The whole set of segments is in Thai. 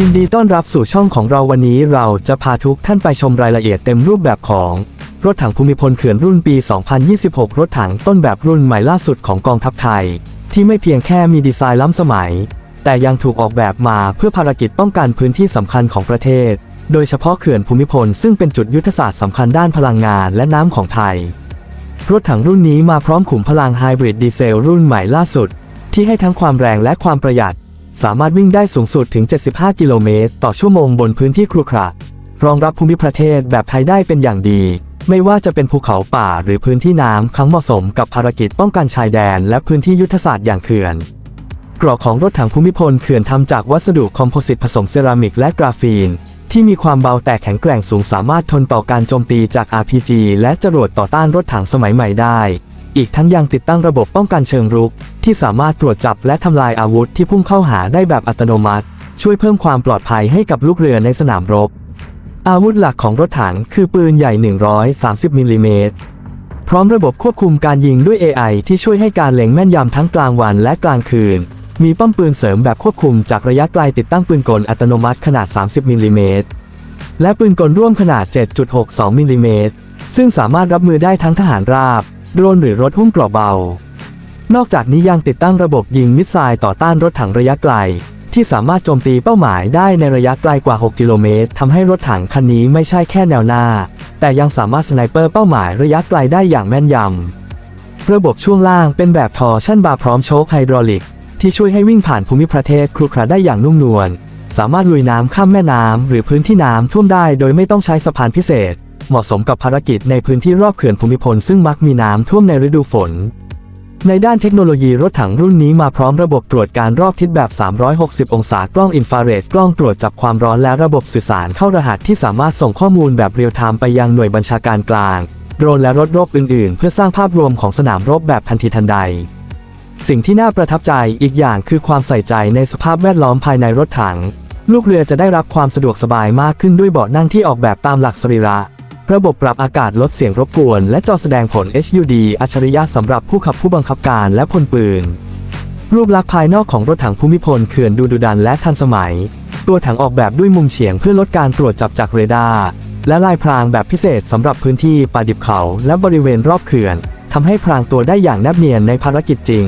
ยินดีต้อนรับสู่ช่องของเราวันนี้เราจะพาทุกท่านไปชมรายละเอียดเต็มรูปแบบของ รถถังภูมิพลเขื่อนรุ่นปี 2026 รถถังต้นแบบรุ่นใหม่ล่าสุดของกองทัพไทย ที่ไม่เพียงแค่มีดีไซน์ล้ำสมัย แต่ยังถูกออกแบบมาเพื่อภารกิจป้องกันพื้นที่สำคัญของประเทศ โดยเฉพาะเขื่อนภูมิพลซึ่งเป็นจุดยุทธศาสตร์สำคัญด้านพลังงานและน้ำของไทย รถถังรุ่นนี้มาพร้อมขุมพลังไฮบริดดีเซลรุ่นใหม่ล่าสุดที่ให้ทั้งความแรงและความประหยัด สามารถวิ่งได้สูงสุดถึง 75 กิโลเมตร ต่อชั่วโมงบนพื้นที่ครุขระรองรับภูมิประเทศแบบไทยได้เป็นอย่างดี ไม่ว่าจะเป็นภูเขาป่าหรือพื้นที่น้ำครั้งเหมาะสมกับภารกิจป้องกันชายแดน และพื้นที่ยุทธศาสตร์อย่างเขื่อนกรอกของรถถังภูมิพลเขื่อนทำจากวัสดุคอมโพสิตผสมเซรามิกและกราฟีน ที่มีความเบาแต่แข็งแกร่งสูงสามารถทนต่อการโจมตีจาก RPG และจรวดต่อต้านรถถังสมัยใหม่ได้ อีกทั้งยังติดตั้งระบบป้องกันเชิงรุก ที่สามารถตรวจจับและทำลายอาวุธที่พุ่งเข้าหาได้แบบอัตโนมัติ ช่วยเพิ่มความปลอดภัยให้กับลูกเรือในสนามรบ อาวุธหลักของรถถังคือปืนใหญ่ 130มิลลิเมตรพร้อมระบบควบคุมการยิงด้วย AI ที่ช่วยให้การเล็งแม่นยำทั้งกลางวันและกลางคืน มีป้อมปืนเสริมแบบควบคุมจากระยะไกลติดตั้งปืนกลอัตโนมัติขนาด 30มิลลิเมตรและปืนกลร่วมขนาด 7.62มิลลิเมตรซึ่งสามารถรับมือได้ทั้งทหารราบ โดรนหรือรถหุ้มเกราะเบา นอกจากนี้ยังติดตั้งระบบยิงมิสไซล์ต่อต้านรถถังระยะไกล ที่สามารถโจมตีเป้าหมายได้ในระยะไกลกว่า 6 กิโลเมตรทำให้รถถังคันนี้ไม่ใช่แค่แนวหน้า แต่ยังสามารถสไนเปอร์เป้าหมายระยะไกลได้อย่างแม่นยำระบบช่วงล่างเป็นแบบทอร์ชั่นบาร์พร้อมโชคไฮดรอลิกที่ช่วยให้วิ่งผ่านภูมิประเทศครุขระได้อย่างนุ่มนวลสามารถลุยน้ำข้ามแม่น้ำหรือพื้นที่น้ำท่วมได้โดยไม่ต้องใช้สะพานพิเศษ เหมาะสมกับภารกิจในพื้นที่รอบเขื่อนภูมิพลซึ่งมักมีน้ำท่วมในฤดูฝน ในด้านเทคโนโลยีรถถังรุ่นนี้มาพร้อมระบบตรวจการรอบทิศแบบ 360 องศากล้องอินฟราเรดกล้องตรวจจับความร้อนและระบบสื่อสารเข้ารหัสที่สามารถส่งข้อมูลแบบเรียลไทม์ไปยังหน่วยบัญชาการกลาง โดรนและรถรบอื่น ๆ เพื่อสร้างภาพรวมของสนามรบแบบทันทีทันใดสิ่งที่น่าประทับใจอีกอย่างคือความใส่ใจในสภาพแวดล้อมภายในรถถัง ลูกเรือจะได้รับความสะดวกสบายมากขึ้นด้วยเบาะนั่งที่ออกแบบตามหลักสรีระ ระบบปรับอากาศลดเสียงรบกวน และจอแสดงผล HUD อัจฉริยะสำหรับผู้ขับผู้บังคับการและพลปืน รูปลักษณ์ภายนอกของรถถังภูมิพลเขื่อนดูดุดันและทันสมัย ตัวถังออกแบบด้วยมุมเฉียงเพื่อลดการตรวจจับจากเรดาร์และลายพรางแบบพิเศษสำหรับพื้นที่ป่าดิบเขา และบริเวณรอบเขื่อนทำให้พรางตัวได้อย่างแนบเนียนในภารกิจจริง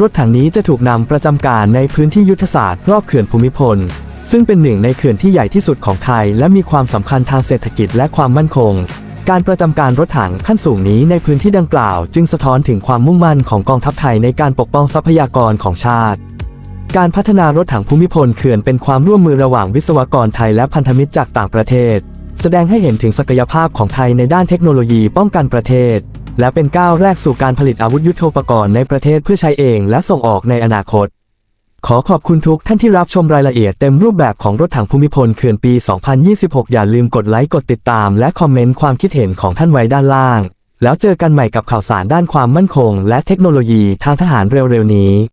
รถถังนี้จะถูกนำประจำการในพื้นที่ยุทธศาสตร์รอบเขื่อนภูมิพล ซึ่งเป็นหนึ่งในเขื่อนที่ใหญ่ที่สุดของไทย และมีความสำคัญทางเศรษฐกิจและความมั่นคง การประจำการรถถังขั้นสูงนี้ในพื้นที่ดังกล่าว จึงสะท้อนถึงความมุ่งมั่นของกองทัพไทยในการปกป้องทรัพยากรของชาติ การพัฒนารถถังภูมิพลเขื่อนเป็นความร่วมมือระหว่างวิศวกรไทยและพันธมิตรจากต่างประเทศ แสดงให้เห็นถึงศักยภาพของไทยในด้านเทคโนโลยีป้องกันประเทศ และเป็นก้าวแรกสู่การผลิตอาวุธยุทโธปกรณ์ในประเทศเพื่อใช้เอง และส่งออกในอนาคต ขอขอบคุณทุกท่านที่รับชมรายละเอียดเต็มรูปแบบของรถถังภูมิพลเขื่อนปี 2026 อย่าลืมกดไลค์กดติดตาม และคอมเมนต์ความคิดเห็นของท่านไว้ด้านล่าง แล้วเจอกันใหม่กับข่าวสารด้านความมั่นคง และเทคโนโลยีทางทหารเร็วๆนี้